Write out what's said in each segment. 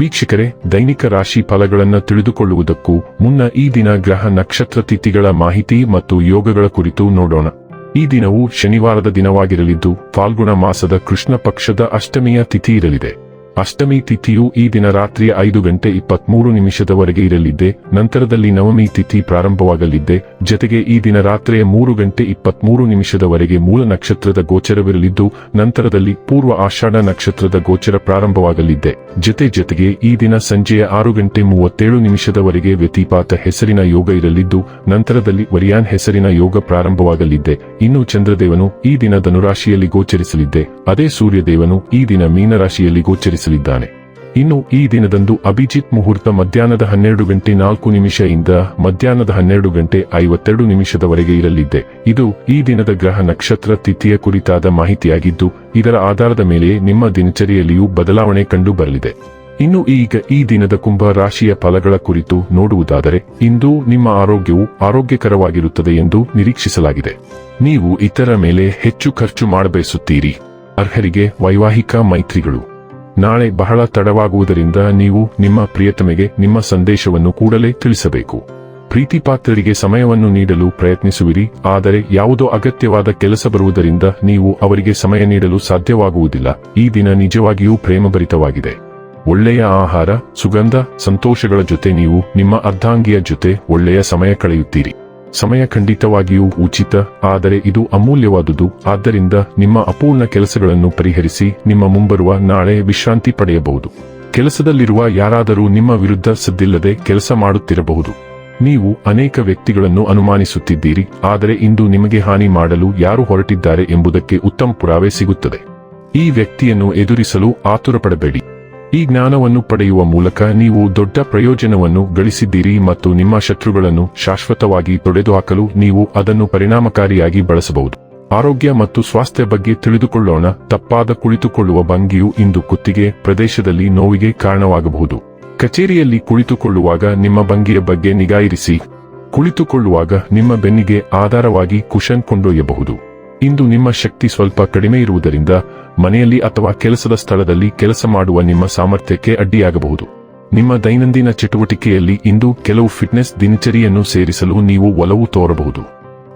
ವೀಕ್ಷಕರೇ, ದೈನಿಕ ರಾಶಿ ಫಲಗಳನ್ನು ತಿಳಿದುಕೊಳ್ಳುವುದಕ್ಕೂ ಮುನ್ನ ಈ ದಿನ ಗ್ರಹ ನಕ್ಷತ್ರ ತಿಥಿಗಳ ಮಾಹಿತಿ ಮತ್ತು ಯೋಗಗಳ ಕುರಿತು ನೋಡೋಣ. ಈ ದಿನವು ಶನಿವಾರದ ದಿನವಾಗಿರಲಿದ್ದು, ಫಾಲ್ಗುಣ ಮಾಸದ ಕೃಷ್ಣ ಪಕ್ಷದ ಅಷ್ಟಮಿಯ ತಿಥಿ ಇರಲಿದೆ. ಅಷ್ಟಮಿ ತಿಥಿಯು ಈ ದಿನ ರಾತ್ರಿ ಐದು ಗಂಟೆ ಇಪ್ಪತ್ಮೂರು ನಿಮಿಷದವರೆಗೆ ಇರಲಿದ್ದೆ, ನಂತರದಲ್ಲಿ ನವಮಿ ತಿಥಿ ಪ್ರಾರಂಭವಾಗಲಿದ್ದೆ, ಜತೆಗೆ ಈ ದಿನ ರಾತ್ರಿಯ ಮೂರು ಗಂಟೆ ಇಪ್ಪತ್ಮೂರು ನಿಮಿಷದವರೆಗೆ ಮೂಲ ನಕ್ಷತ್ರದ ಗೋಚರವಿರಲಿದ್ದು, ನಂತರದಲ್ಲಿ ಪೂರ್ವ ಆಷಾಢ ನಕ್ಷತ್ರದ ಗೋಚರ ಪ್ರಾರಂಭವಾಗಲಿದ್ದೆ, ಜತೆ ಜತೆಗೆ ಈ ದಿನ ಸಂಜೆಯ ಆರು ಗಂಟೆ ಮೂವತ್ತೇಳು ನಿಮಿಷದವರೆಗೆ ವ್ಯತಿಪಾತ ಹೆಸರಿನ ಯೋಗ ಇರಲಿದ್ದು, ನಂತರದಲ್ಲಿ ವರಿಯಾನ್ ಹೆಸರಿನ ಯೋಗ ಪ್ರಾರಂಭವಾಗಲಿದ್ದೆ, ಇನ್ನು ಚಂದ್ರದೇವನು ಈ ದಿನ ಧನುರಾಶಿಯಲ್ಲಿ ಗೋಚರಿಸಲಿದ್ದೆ, ಅದೇ ಸೂರ್ಯದೇವನು ಈ ದಿನ ಮೀನರಾಶಿಯಲ್ಲಿ ಗೋಚರಿಸಲಿದ್ದಾನೆ ಇನ್ನು ಈ ದಿನದಂದು ಅಭಿಜಿತ್ ಮುಹೂರ್ತ ಮಧ್ಯಾಹ್ನದ ಹನ್ನೆರಡು ಗಂಟೆ ನಾಲ್ಕು ನಿಮಿಷದಿಂದ ಮಧ್ಯಾಹ್ನದ ಹನ್ನೆರಡು ಗಂಟೆ ಐವತ್ತೆರಡು ನಿಮಿಷದವರೆಗೆ ಇರಲಿದೆ. ಇದು ಈ ದಿನದ ಗ್ರಹ ನಕ್ಷತ್ರ ತಿಥಿಯ ಕುರಿತಾದ ಮಾಹಿತಿಯಾಗಿದ್ದು, ಇದರ ಆಧಾರದ ಮೇಲೆ ನಿಮ್ಮ ದಿನಚರಿಯಲ್ಲಿಯೂ ಬದಲಾವಣೆ ಕಂಡು ಬರಲಿದೆ ಇನ್ನು ಈಗ ಈ ದಿನದ ಕುಂಭ ರಾಶಿಯ ಫಲಗಳ ಕುರಿತು ನೋಡುವುದಾದರೆ, ಇಂದು ನಿಮ್ಮ ಆರೋಗ್ಯವು ಆರೋಗ್ಯಕರವಾಗಿರುತ್ತದೆ ಎಂದು ನಿರೀಕ್ಷಿಸಲಾಗಿದೆ. ನೀವು ಇತರ ಮೇಲೆ ಹೆಚ್ಚು ಖರ್ಚು ಮಾಡಬಯಸುತ್ತೀರಿ. ಅರ್ಹರಿಗೆ ವೈವಾಹಿಕ ಮೈತ್ರಿಗಳು. ನಾಳೆ ಬಹಳ ತಡವಾಗುವುದರಿಂದ ನೀವು ನಿಮ್ಮ ಪ್ರಿಯತಮೆಗೆ ನಿಮ್ಮ ಸಂದೇಶವನ್ನು ಕೂಡಲೇ ತಿಳಿಸಬೇಕು. ಪ್ರೀತಿಪಾತ್ರರಿಗೆ ಸಮಯವನ್ನು ನೀಡಲು ಪ್ರಯತ್ನಿಸುವಿರಿ, ಆದರೆ ಯಾವುದೋ ಅಗತ್ಯವಾದ ಕೆಲಸ ಬರುವುದರಿಂದ ನೀವು ಅವರಿಗೆ ಸಮಯ ನೀಡಲು ಸಾಧ್ಯವಾಗುವುದಿಲ್ಲ. ಈ ದಿನ ನಿಜವಾಗಿಯೂ ಪ್ರೇಮಭರಿತವಾಗಿದೆ. ಒಳ್ಳೆಯ ಆಹಾರ, ಸುಗಂಧ, ಸಂತೋಷಗಳ ಜೊತೆ ನೀವು ನಿಮ್ಮ ಅರ್ಧಾಂಗಿಯ ಜೊತೆ ಒಳ್ಳೆಯ ಸಮಯ ಕಳೆಯುತ್ತೀರಿ. ಸಮಯ ಖಂಡಿತವಾಗಿಯೂ ಉಚಿತ, ಆದರೆ ಇದು ಅಮೂಲ್ಯವಾದುದು. ಆದ್ದರಿಂದ ನಿಮ್ಮ ಅಪೂರ್ಣ ಕೆಲಸಗಳನ್ನು ಪರಿಹರಿಸಿ ನಿಮ್ಮ ಮುಂಬರುವ ನಾಳೆ ವಿಶ್ರಾಂತಿ ಪಡೆಯಬಹುದು. ಕೆಲಸದಲ್ಲಿರುವ ಯಾರಾದರೂ ನಿಮ್ಮ ವಿರುದ್ಧ ಸದ್ದಿಲ್ಲದೆ ಕೆಲಸ ಮಾಡುತ್ತಿರಬಹುದು. ನೀವು ಅನೇಕ ವ್ಯಕ್ತಿಗಳನ್ನು ಅನುಮಾನಿಸುತ್ತಿದ್ದೀರಿ, ಆದರೆ ಇಂದು ನಿಮಗೆ ಹಾನಿ ಮಾಡಲು ಯಾರು ಹೊರಟಿದ್ದಾರೆ ಎಂಬುದಕ್ಕೆ ಉತ್ತಮ ಪುರಾವೆ ಸಿಗುತ್ತದೆ. ಈ ವ್ಯಕ್ತಿಯನ್ನು ಎದುರಿಸಲು ಆತುರಪಡಬೇಡಿ. ಈ ಜ್ಞಾನವನ್ನು ಪಡೆಯುವ ಮೂಲಕ ನೀವು ದೊಡ್ಡ ಪ್ರಯೋಜನವನ್ನು ಗಳಿಸಿದ್ದೀರಿ ಮತ್ತು ನಿಮ್ಮ ಶತ್ರುಗಳನ್ನು ಶಾಶ್ವತವಾಗಿ ತೊಡೆದುಹಾಕಲು ನೀವು ಅದನ್ನು ಪರಿಣಾಮಕಾರಿಯಾಗಿ ಬಳಸಬಹುದು. ಆರೋಗ್ಯ ಮತ್ತು ಸ್ವಾಸ್ಥ್ಯ ಬಗ್ಗೆ ತಿಳಿದುಕೊಳ್ಳೋಣ. ತಪ್ಪಾದ ಕುಳಿತುಕೊಳ್ಳುವ ಭಂಗಿಯು ಇಂದು ಕುತ್ತಿಗೆ, ಪ್ರದೇಶದಲ್ಲಿ ನೋವಿಗೆ ಕಾರಣವಾಗಬಹುದು. ಕಚೇರಿಯಲ್ಲಿ ಕುಳಿತುಕೊಳ್ಳುವಾಗ ನಿಮ್ಮ ಭಂಗಿಯ ಬಗ್ಗೆ ನಿಗಾಯಿರಿಸಿ. ಕುಳಿತುಕೊಳ್ಳುವಾಗ ನಿಮ್ಮ ಬೆನ್ನಿಗೆ ಆಧಾರವಾಗಿ ಕುಶನ್ ಕೊಂಡೊಯ್ಯಬಹುದು. ಇಂದು ನಿಮ್ಮ ಶಕ್ತಿ ಸ್ವಲ್ಪ ಕಡಿಮೆ ಇರುವುದರಿಂದ ಮನೆಯಲ್ಲಿ ಅಥವಾ ಕೆಲಸದ ಸ್ಥಳದಲ್ಲಿ ಕೆಲಸ ಮಾಡುವ ನಿಮ್ಮ ಸಾಮರ್ಥ್ಯಕ್ಕೆ ಅಡ್ಡಿಯಾಗಬಹುದು. ನಿಮ್ಮ ದೈನಂದಿನ ಚಟುವಟಿಕೆಯಲ್ಲಿ ಇಂದು ಕೆಲವು ಫಿಟ್ನೆಸ್ ದಿನಚರಿಯನ್ನು ಸೇರಿಸಲು ನೀವು ಒಲವು ತೋರಬಹುದು.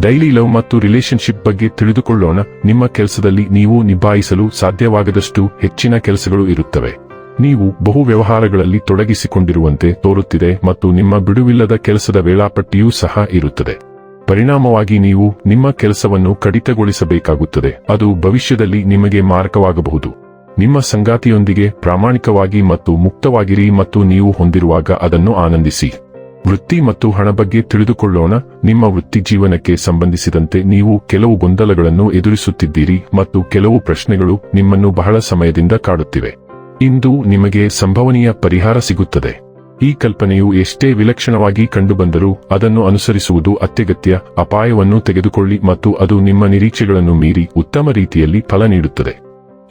ಡೈಲಿ ಲವ್ ಮತ್ತು ರಿಲೇಶನ್ಶಿಪ್ ಬಗ್ಗೆ ತಿಳಿದುಕೊಳ್ಳೋಣ. ನಿಮ್ಮ ಕೆಲಸದಲ್ಲಿ ನೀವು ನಿಭಾಯಿಸಲು ಸಾಧ್ಯವಾಗದಷ್ಟು ಹೆಚ್ಚಿನ ಕೆಲಸಗಳು ಇರುತ್ತವೆ. ನೀವು ಬಹು ವ್ಯವಹಾರಗಳಲ್ಲಿ ತೊಡಗಿಸಿಕೊಂಡಿರುವಂತೆ ತೋರುತ್ತಿದೆ ಮತ್ತು ನಿಮ್ಮ ಬಿಡುವಿಲ್ಲದ ಕೆಲಸದ ವೇಳಾಪಟ್ಟಿಯೂ ಸಹ ಇರುತ್ತದೆ. ಪರಿಣಾಮವಾಗಿ ನೀವು ನಿಮ್ಮ ಕೆಲಸವನ್ನು ಕಡಿತಗೊಳಿಸಬೇಕಾಗುತ್ತದೆ. ಅದು ಭವಿಷ್ಯದಲ್ಲಿ ನಿಮಗೆ ಮಾರಕವಾಗಬಹುದು. ನಿಮ್ಮ ಸಂಗಾತಿಯೊಂದಿಗೆ ಪ್ರಾಮಾಣಿಕವಾಗಿ ಮತ್ತು ಮುಕ್ತವಾಗಿರಿ ಮತ್ತು ನೀವು ಹೊಂದಿರುವಾಗ ಅದನ್ನು ಆನಂದಿಸಿ. ವೃತ್ತಿ ಮತ್ತು ಹಣ ಬಗ್ಗೆ ತಿಳಿದುಕೊಳ್ಳೋಣ. ನಿಮ್ಮ ವೃತ್ತಿ ಜೀವನಕ್ಕೆ ಸಂಬಂಧಿಸಿದಂತೆ ನೀವು ಕೆಲವು ಗೊಂದಲಗಳನ್ನು ಎದುರಿಸುತ್ತಿದ್ದೀರಿ ಮತ್ತು ಕೆಲವು ಪ್ರಶ್ನೆಗಳು ನಿಮ್ಮನ್ನು ಬಹಳ ಸಮಯದಿಂದ ಕಾಡುತ್ತಿವೆ. ಇಂದು ನಿಮಗೆ ಸಂಭವನೀಯ ಪರಿಹಾರ ಸಿಗುತ್ತದೆ. ಈ ಕಲ್ಪನೆಯು ಎಷ್ಟೇ ವಿಲಕ್ಷಣವಾಗಿ ಕಂಡುಬಂದರೂ ಅದನ್ನು ಅನುಸರಿಸುವುದು ಅತ್ಯಗತ್ಯ, ಅಪಾಯವನ್ನು ತೆಗೆದುಕೊಳ್ಳಿ ಮತ್ತು ಅದು ನಿಮ್ಮ ನಿರೀಕ್ಷೆಗಳನ್ನು ಮೀರಿ ಉತ್ತಮ ರೀತಿಯಲ್ಲಿ ಫಲ ನೀಡುತ್ತದೆ.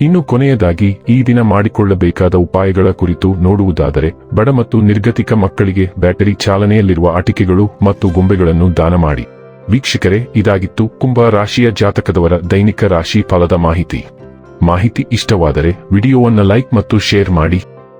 ಇನ್ನು ಕೊನೆಯದಾಗಿ, ಈ ದಿನ ಮಾಡಿಕೊಳ್ಳಬೇಕಾದ ಉಪಾಯಗಳ ಕುರಿತು ನೋಡುವುದಾದರೆ, ಬಡ ಮತ್ತು ನಿರ್ಗತಿಕ ಮಕ್ಕಳಿಗೆ ಬ್ಯಾಟರಿ ಚಾಲನೆಯಲ್ಲಿರುವ ಆಟಿಕೆಗಳು ಮತ್ತು ಗೊಂಬೆಗಳನ್ನು ದಾನ ಮಾಡಿ. ವೀಕ್ಷಕರೇ, ಇದಾಗಿತ್ತು ಕುಂಭ ರಾಶಿಯ ಜಾತಕದವರ ದೈನಿಕ ರಾಶಿ ಫಲದ ಮಾಹಿತಿ. ಮಾಹಿತಿ ಇಷ್ಟವಾದರೆ, ವಿಡಿಯೋವನ್ನ ಲೈಕ್ ಮತ್ತು ಶೇರ್ ಮಾಡಿ.